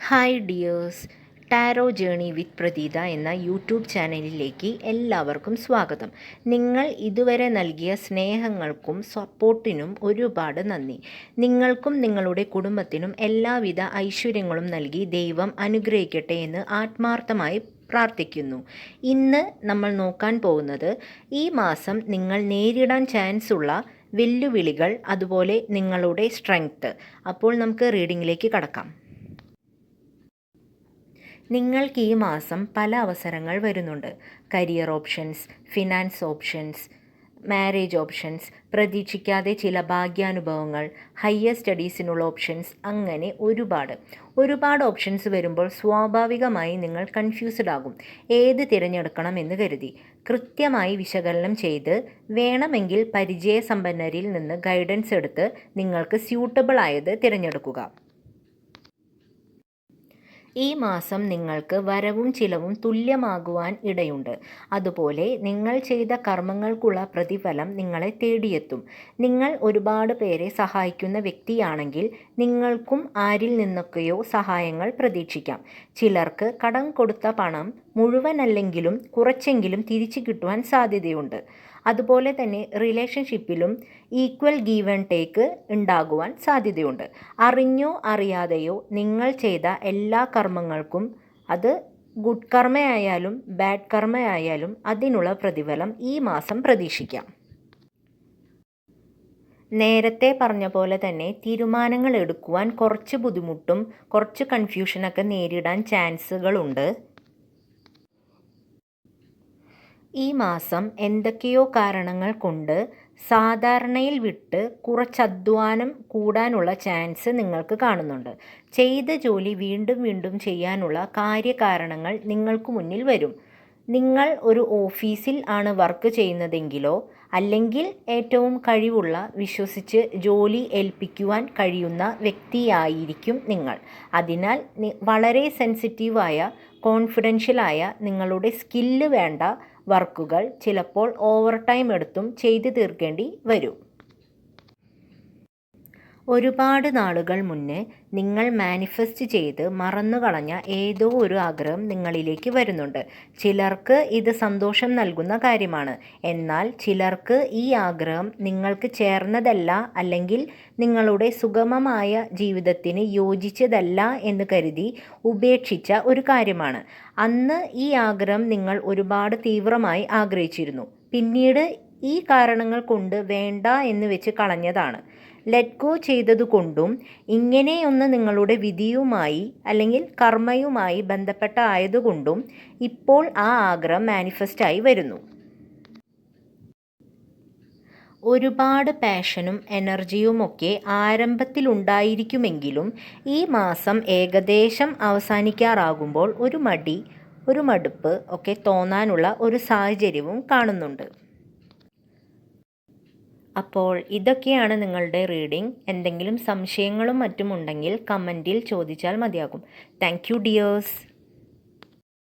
Hi dears tarot journey with Pratheetha എന്ന YouTube ചാനലിലേക്ക് എല്ലാവർക്കും സ്വാഗതം. നിങ്ങൾ ഇതുവരെ നൽകിയ സ്നേഹങ്ങൾക്കും സപ്പോർട്ടിനും ഒരുപാട് നന്ദി. നിങ്ങൾക്കും നിങ്ങളുടെ കുടുംബത്തിനും എല്ലാവിധ ഐശ്വര്യങ്ങളും നൽകി ദൈവം അനുഗ്രഹിക്കട്ടെ എന്ന് ആത്മാർത്ഥമായി പ്രാർത്ഥിക്കുന്നു. ഇന്ന് നമ്മൾ നോക്കാൻ പോകുന്നത് ഈ മാസം നിങ്ങൾ നേരിടാൻ ചാൻസ് ഉള്ള വെല്ലുവിളികൾ അതുപോലെ നിങ്ങളുടെ സ്ട്രെങ്ത്ത് അപ്പോൾ നമുക്ക് റീഡിങ്ങിലേക്ക് കടക്കാം. നിങ്ങൾക്ക് ഈ മാസം പല അവസരങ്ങൾ വരുന്നുണ്ട്. Career options finance options marriage options പ്രതീക്ഷിക്കാതെ ചില ഭാഗ്യാനുഭവങ്ങൾ ഹയർ സ്റ്റഡീസിനുള്ള ഓപ്ഷൻസ് അങ്ങനെ ഒരുപാട്. ഒരുപാട് ഓപ്ഷൻസ് വരുമ്പോൾ സ്വാഭാവികമായി നിങ്ങൾ കൺഫ്യൂസ്ഡ് ആകും. ഏത് തിരഞ്ഞെടുക്കണം എന്ന് കരുതി. കൃത്യമായി വിശകലനം ചെയ്ത് വേണമെങ്കിൽ പരിചയസമ്പന്നരിൽ നിന്ന് ഗൈഡൻസ് എടുത്ത് നിങ്ങൾക്ക് സ്യൂട്ടബിൾ ആയത് തിരഞ്ഞെടുക്കുക. ഈ മാസം നിങ്ങൾക്ക് വരവും ചിലവും തുല്യമാകുവാൻ ഇടയുണ്ട്. അതുപോലെ നിങ്ങൾ ചെയ്ത കർമ്മങ്ങൾക്കുള്ള പ്രതിഫലം നിങ്ങളെ തേടിയെത്തും. നിങ്ങൾ ഒരുപാട് പേരെ സഹായിക്കുന്ന വ്യക്തിയാണെങ്കിൽ നിങ്ങൾക്കും ആരിൽ നിന്നൊക്കെയോ സഹായങ്ങൾ പ്രതീക്ഷിക്കാം. ചിലർക്ക് കടം കൊടുത്ത പണം മുഴുവനല്ലെങ്കിലും കുറച്ചെങ്കിലും തിരിച്ചു കിട്ടുവാൻ സാധ്യതയുണ്ട്. അതുപോലെ തന്നെ റിലേഷൻഷിപ്പിലും ഈക്വൽ ഗീവ് ആൻഡ് ടേക്ക് ഉണ്ടാകുവാൻ സാധ്യതയുണ്ട്. അറിഞ്ഞോ അറിയാതെയോ നിങ്ങൾ ചെയ്ത എല്ലാ കർമ്മങ്ങൾക്കും അത് ഗുഡ് കർമ്മയായാലും ബാഡ് കർമ്മയായാലും അതിനുള്ള പ്രതിഫലം ഈ മാസം പ്രതീക്ഷിക്കാം. നേരത്തെ പറഞ്ഞ പോലെ തന്നെ തീരുമാനങ്ങൾ എടുക്കുവാൻ കുറച്ച് ബുദ്ധിമുട്ടും കുറച്ച് കൺഫ്യൂഷനൊക്കെ നേരിടാൻ ചാൻസുകളുണ്ട് ഈ മാസം എന്തൊക്കെയോ കാരണങ്ങൾ കൊണ്ട് സാധാരണയിൽ വിട്ട് കുറച്ചധ്വാനം കൂടാനുള്ള ചാൻസ് നിങ്ങൾക്ക് കാണുന്നുണ്ട്. ചെയ്ത ജോലി വീണ്ടും വീണ്ടും ചെയ്യാനുള്ള കാര്യകാരണങ്ങൾ നിങ്ങൾക്ക് മുന്നിൽ വരും. നിങ്ങൾ ഒരു ഓഫീസിൽ ആണ് വർക്ക് ചെയ്യുന്നതെങ്കിലോ അല്ലെങ്കിൽ ഏറ്റവും കഴിവുള്ള വിശ്വസിച്ച് ജോലി ഏൽപ്പിക്കുവാൻ കഴിയുന്ന വ്യക്തിയായിരിക്കും നിങ്ങൾ. അതിനാൽ വളരെ സെൻസിറ്റീവായ കോൺഫിഡൻഷ്യലായ നിങ്ങളുടെ സ്കില്ല് വേണ്ട വർക്കുകൾ ചിലപ്പോൾ ഓവർ ടൈം എടുത്തും ചെയ്തു തീർക്കേണ്ടി വരും. ഒരുപാട് നാളുകൾ മുന്നേ നിങ്ങൾ മാനിഫെസ്റ്റ് ചെയ്ത് മറന്നു കളഞ്ഞ ഏതോ ഒരു ആഗ്രഹം നിങ്ങളിലേക്ക് വരുന്നുണ്ട്. ചിലർക്ക് ഇത് സന്തോഷം നൽകുന്ന കാര്യമാണ്. എന്നാൽ ചിലർക്ക് ഈ ആഗ്രഹം നിങ്ങൾക്ക് ചേർന്നതല്ല അല്ലെങ്കിൽ നിങ്ങളുടെ സുഗമമായ ജീവിതത്തിന് യോജിച്ചതല്ല എന്ന് കരുതി ഉപേക്ഷിച്ച ഒരു കാര്യമാണ്. അന്ന് ഈ ആഗ്രഹം നിങ്ങൾ ഒരുപാട് തീവ്രമായി ആഗ്രഹിച്ചിരുന്നു. പിന്നീട് ഈ കാരണങ്ങൾ കൊണ്ട് വേണ്ട എന്ന് വെച്ച് കളഞ്ഞതാണ്. ലെറ്റ് ഗോ ചെയ്തതുകൊണ്ടും ഇങ്ങനെയൊന്ന് നിങ്ങളുടെ വിധിയുമായി അല്ലെങ്കിൽ കർമ്മയുമായി ബന്ധപ്പെട്ട ആയതുകൊണ്ടും ഇപ്പോൾ ആ ആഗ്രഹം മാനിഫെസ്റ്റായി വരുന്നു. ഒരുപാട് പാഷനും എനർജിയുമൊക്കെ ആരംഭത്തിലുണ്ടായിരിക്കുമെങ്കിലും ഈ മാസം ഏകദേശം അവസാനിക്കാറാകുമ്പോൾ ഒരു മടി ഒരു മടുപ്പ് ഒക്കെ തോന്നാനുള്ള ഒരു സാഹചര്യവും കാണുന്നുണ്ട്. അപ്പോൾ ഇതൊക്കെയാണ് നിങ്ങളുടെ റീഡിംഗ്. എന്തെങ്കിലും സംശയങ്ങളും മറ്റും ഉണ്ടെങ്കിൽ കമന്റിൽ ചോദിച്ചാൽ മതിയാകും. Thank you dears.